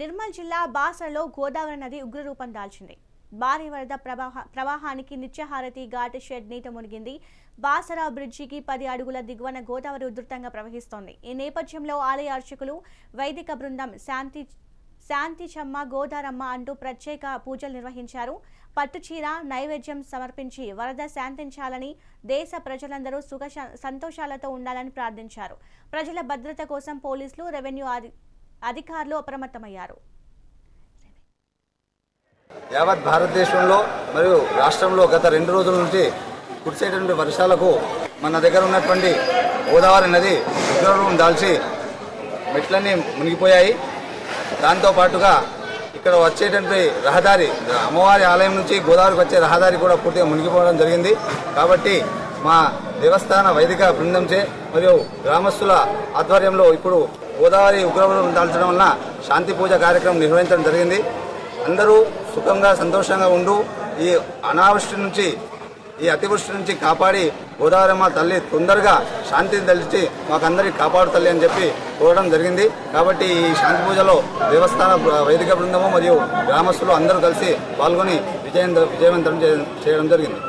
నిర్మల్ జిల్లా బాసరలో గోదావరి నది ఉగ్రరూపం దాల్చింది. భారీ వరద ప్రవాహ ప్రవాహానికి నిత్యహారతి ఘాట్ షెడ్ నీట మునిగింది. బాసరా బ్రిడ్జికి పది అడుగుల దిగువన గోదావరి ఉధృతంగా ప్రవహిస్తోంది. ఈ నేపథ్యంలో ఆలయ అర్చకులు వైదిక బృందం శాంతి శాంతి చమ్మ గోదారమ్మ అంటూ ప్రత్యేక పూజలు నిర్వహించారు. పట్టుచీర నైవేద్యం సమర్పించి వరద శాంతించాలని దేశ ప్రజలందరూ సుఖ సంతోషాలతో ఉండాలని ప్రార్థించారు. ప్రజల భద్రత కోసం పోలీసులు రెవెన్యూ అధికారులు అప్రమత్తమయ్యారు. యావత్ భారతదేశంలో మరియు రాష్ట్రంలో గత రెండు రోజుల నుంచి కురిసేటువంటి వర్షాలకు మన దగ్గర ఉన్నటువంటి గోదావరి నది ఉగ్రరూపం దాల్చి మెట్లన్నీ మునిగిపోయాయి. దాంతో పాటుగా ఇక్కడ వచ్చేటువంటి రహదారి అమ్మవారి ఆలయం నుంచి గోదావరికి వచ్చే రహదారి కూడా పూర్తిగా మునిగిపోవడం జరిగింది. కాబట్టి మా దేవస్థాన వైదిక బృందంచే మరియు గ్రామస్తుల ఆధ్వర్యంలో ఇప్పుడు గోదావరి ఉగ్రరూపం దాల్చడం వలన శాంతి పూజ కార్యక్రమం నిర్వహించడం జరిగింది. అందరూ సుఖంగా సంతోషంగా ఉండు ఈ అనావృష్టి నుంచి ఈ అతివృష్టి నుంచి కాపాడి గోదావరమ్మ తల్లి తొందరగా శాంతిని తలిచి మాకందరికి కాపాడు తల్లి అని చెప్పి కోరడం జరిగింది. కాబట్టి ఈ శాంతి పూజలో దేవస్థాన వైదిక బృందము మరియు గ్రామస్తులు అందరూ కలిసి పాల్గొని విజయం విజయవంతం చేయడం జరిగింది.